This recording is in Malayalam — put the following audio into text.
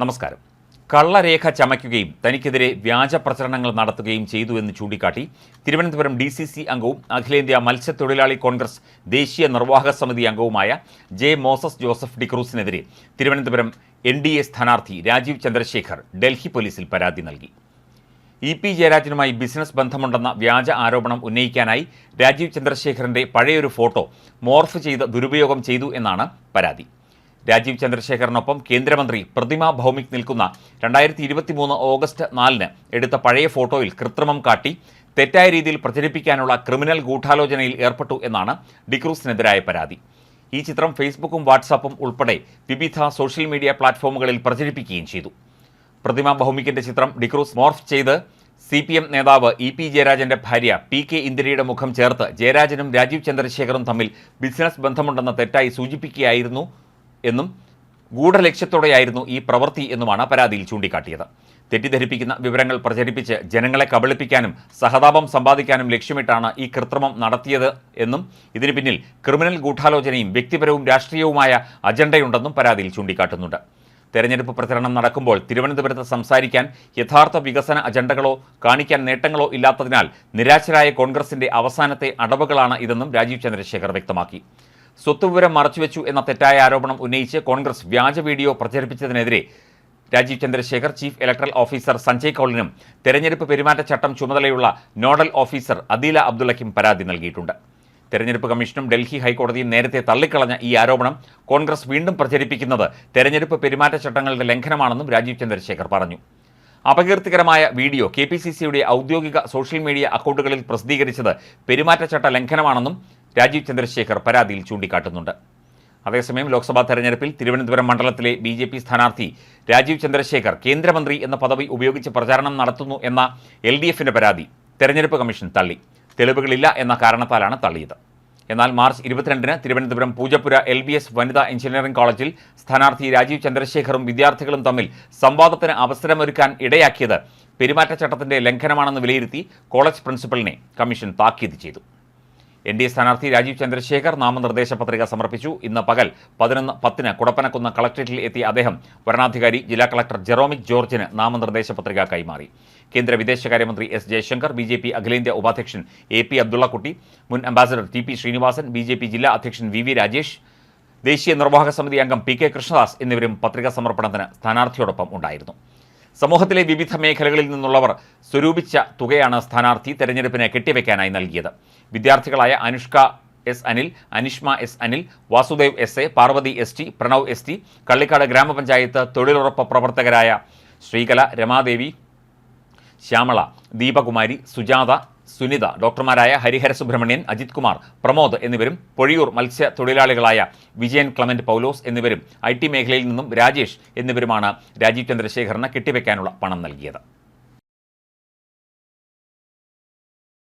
നമസ്കാരം. കള്ളരേഖ ചമയ്ക്കുകയും തനിക്കെതിരെ വ്യാജ പ്രചരണങ്ങൾ നടത്തുകയും ചെയ്തു എന്ന് ചൂണ്ടിക്കാട്ടി തിരുവനന്തപുരം ഡി സി സി അംഗവും അഖിലേന്ത്യാ മത്സ്യത്തൊഴിലാളി കോൺഗ്രസ് ദേശീയ നിർവാഹക സമിതി അംഗവുമായ ജെ മോസസ് ജോസഫ് ഡിക്രൂസിനെതിരെ തിരുവനന്തപുരം എൻ ഡി എ സ്ഥാനാർത്ഥി രാജീവ് ചന്ദ്രശേഖർ ഡൽഹി പോലീസിൽ പരാതി നൽകി. ഇ പി ജയരാജനുമായി ബിസിനസ് ബന്ധമുണ്ടെന്ന വ്യാജ ആരോപണം ഉന്നയിക്കാനായി രാജീവ് ചന്ദ്രശേഖറിന്റെ പഴയൊരു ഫോട്ടോ മോർഫ് ചെയ്ത് ദുരുപയോഗം ചെയ്തു എന്നാണ് പരാതി. രാജീവ് ചന്ദ്രശേഖറിനൊപ്പം കേന്ദ്രമന്ത്രി പ്രതിമ ഭൗമിക് നിൽക്കുന്ന രണ്ടായിരത്തി ഇരുപത്തി മൂന്ന് ഓഗസ്റ്റ് നാലിന് എടുത്ത പഴയ ഫോട്ടോയിൽ കൃത്രിമം കാട്ടി തെറ്റായ രീതിയിൽ പ്രചരിപ്പിക്കാനുള്ള ക്രിമിനൽ ഗൂഢാലോചനയിൽ ഏർപ്പെട്ടു എന്നാണ് ഡിക്രൂസിനെതിരായ പരാതി. ഈ ചിത്രം ഫേസ്ബുക്കും വാട്സാപ്പും ഉൾപ്പെടെ വിവിധ സോഷ്യൽ മീഡിയ പ്ലാറ്റ്ഫോമുകളിൽ പ്രചരിപ്പിക്കുകയും ചെയ്തു. പ്രതിമ ഭൗമികിന്റെ ചിത്രം ഡിക്രൂസ് മോർഫ് ചെയ്ത് സി പി എം നേതാവ് ഇ പി ജയരാജന്റെ ഭാര്യ പി കെ ഇന്ദിരയുടെ മുഖം ചേർത്ത് ജയരാജനും രാജീവ് ചന്ദ്രശേഖറും തമ്മിൽ ബിസിനസ് ബന്ധമുണ്ടെന്ന് തെറ്റായി സൂചിപ്പിക്കുകയായിരുന്നു എന്നും ഗൂഢലക്ഷ്യത്തോടെയായിരുന്നു ഈ പ്രവൃത്തി എന്നുമാണ് പരാതിയിൽ ചൂണ്ടിക്കാട്ടിയത്. തെറ്റിദ്ധരിപ്പിക്കുന്ന വിവരങ്ങൾ പ്രചരിപ്പിച്ച് ജനങ്ങളെ കബളിപ്പിക്കാനും സഹതാപം സമ്പാദിക്കാനും ലക്ഷ്യമിട്ടാണ് ഈ കൃത്രിമം നടത്തിയത് എന്നും ഇതിനു പിന്നിൽ ക്രിമിനൽ ഗൂഢാലോചനയും വ്യക്തിപരവും രാഷ്ട്രീയവുമായ അജണ്ടയുണ്ടെന്നും പരാതിയിൽ ചൂണ്ടിക്കാട്ടുന്നുണ്ട്. തെരഞ്ഞെടുപ്പ് പ്രചരണം നടക്കുമ്പോൾ തിരുവനന്തപുരത്ത് സംസാരിക്കാൻ യഥാർത്ഥ വികസന അജണ്ടകളോ കാണിക്കാൻ നേട്ടങ്ങളോ ഇല്ലാത്തതിനാൽ നിരാശരായ കോൺഗ്രസിന്റെ അവസാനത്തെ അടവുകളാണ് ഇതെന്നും രാജീവ് ചന്ദ്രശേഖർ വ്യക്തമാക്കി. സ്വത്തുവിവരം മറച്ചുവെച്ചു എന്ന തെറ്റായ ആരോപണം ഉന്നയിച്ച് കോൺഗ്രസ് വ്യാജ video പ്രചരിപ്പിച്ചതിനെതിരെ Rajeev Chandrasekhar chief electoral officer Sanjay കൌളിനും തെരഞ്ഞെടുപ്പ് പെരുമാറ്റച്ചട്ടം ചുമതലയുള്ള നോഡൽ ഓഫീസർ അദീല അബ്ദുള്ളയ്ക്കും പരാതി നൽകിയിട്ടുണ്ട്. തെരഞ്ഞെടുപ്പ് കമ്മീഷനും ഡൽഹി ഹൈക്കോടതിയും നേരത്തെ തള്ളിക്കളഞ്ഞ ഈ ആരോപണം കോൺഗ്രസ് വീണ്ടും പ്രചരിപ്പിക്കുന്നത് തെരഞ്ഞെടുപ്പ് പെരുമാറ്റച്ചട്ടങ്ങളുടെ ലംഘനമാണെന്നും രാജീവ് ചന്ദ്രശേഖർ പറഞ്ഞു. അപകീർത്തികരമായ വീഡിയോ കെ പി സി സിയുടെ ഔദ്യോഗിക സോഷ്യൽ മീഡിയ അക്കൗണ്ടുകളിൽ പ്രസിദ്ധീകരിച്ചത് പെരുമാറ്റച്ചട്ട ലംഘനമാണെന്നും രാജീവ് ചന്ദ്രശേഖർ പരാതിയിൽ ചൂണ്ടിക്കാട്ടുന്നുണ്ട്. അതേസമയം ലോക്സഭാ തെരഞ്ഞെടുപ്പിൽ തിരുവനന്തപുരം മണ്ഡലത്തിലെ ബി ജെ പി സ്ഥാനാർത്ഥി രാജീവ് ചന്ദ്രശേഖർ കേന്ദ്രമന്ത്രി എന്ന പദവി ഉപയോഗിച്ച് പ്രചാരണം നടത്തുന്നു എന്ന എൽ ഡി എഫിന്റെ പരാതി തെരഞ്ഞെടുപ്പ് കമ്മീഷൻ തള്ളി. തെളിവുകളില്ല എന്ന കാരണത്താലാണ് തള്ളിയത്. എന്നാൽ മാർച്ച് ഇരുപത്തിരണ്ടിന് Thiruvananthapuram Poojappura L B S വനിതാ എഞ്ചിനീയറിംഗ് കോളേജിൽ സ്ഥാനാർത്ഥി രാജീവ് ചന്ദ്രശേഖറും വിദ്യാർത്ഥികളും തമ്മിൽ സംവാദത്തിന് അവസരമൊരുക്കാൻ ഇടയാക്കിയത് പെരുമാറ്റച്ചട്ടത്തിന്റെ ലംഘനമാണെന്ന് വിലയിരുത്തി കോളേജ് പ്രിൻസിപ്പലിനെ കമ്മീഷൻ താക്കീത് ചെയ്തു. എൻ ഡി എ സ്ഥാനാർത്ഥി രാജീവ് ചന്ദ്രശേഖർ നാമനിർദ്ദേശ പത്രിക സമർപ്പിച്ചു. ഇന്ന് പകൽ പതിനൊന്ന് പത്തിന് കുടപ്പനക്കുന്ന് കളക്ട്രേറ്റിൽ എത്തിയ അദ്ദേഹം വരണാധികാരി ജില്ലാ കളക്ടർ ജെറോമിക് ജോർജിന് നാമനിർദ്ദേശ പത്രിക കൈമാറി. കേന്ദ്ര വിദേശകാര്യമന്ത്രി S Jaishankar B J P അഖിലേന്ത്യാ ഉപാധ്യക്ഷൻ എ പി അബ്ദുള്ളക്കുട്ടി മുൻ ambassador T P Sreenivasan B J P ജില്ലാ അധ്യക്ഷൻ വി വി രാജേഷ് ദേശീയ നിർവാഹക സമിതി അംഗം പി കെ കൃഷ്ണദാസ് എന്നിവരും പത്രികാ സമർപ്പണത്തിന് സ്ഥാനാർത്ഥിയോടൊപ്പം ഉണ്ടായിരുന്നു. സമൂഹത്തിലെ വിവിധ മേഖലകളിൽ നിന്നുള്ളവർ സ്വരൂപിച്ച തുകയാണ് സ്ഥാനാർത്ഥി തെരഞ്ഞെടുപ്പിന് കെട്ടിവെക്കാനായി നൽകിയത്. വിദ്യാർത്ഥികളായ Anushka S Anil Anishma S Anil Vasudev S A Parvathy S T Pranav S T Kallikkad ഗ്രാമപഞ്ചായത്ത് തൊഴിലുറപ്പ് പ്രവർത്തകരായ ശ്രീകല രമാദേവി ശ്യാമള ദീപകുമാരി സുജാത സുനിത ഡോക്ടർമാരായ ഹരിഹര സുബ്രഹ്മണ്യൻ അജിത് കുമാർ പ്രമോദ് എന്നിവരും പൊഴിയൂർ മത്സ്യ തൊഴിലാളികളായ വിജയൻ ക്ലമന്റ് പൗലോസ് എന്നിവരും ഐ മേഖലയിൽ നിന്നും രാജേഷ് എന്നിവരുമാണ് രാജീവ് ചന്ദ്രശേഖറിന് കെട്ടിവെക്കാനുള്ള പണം നൽകിയത്.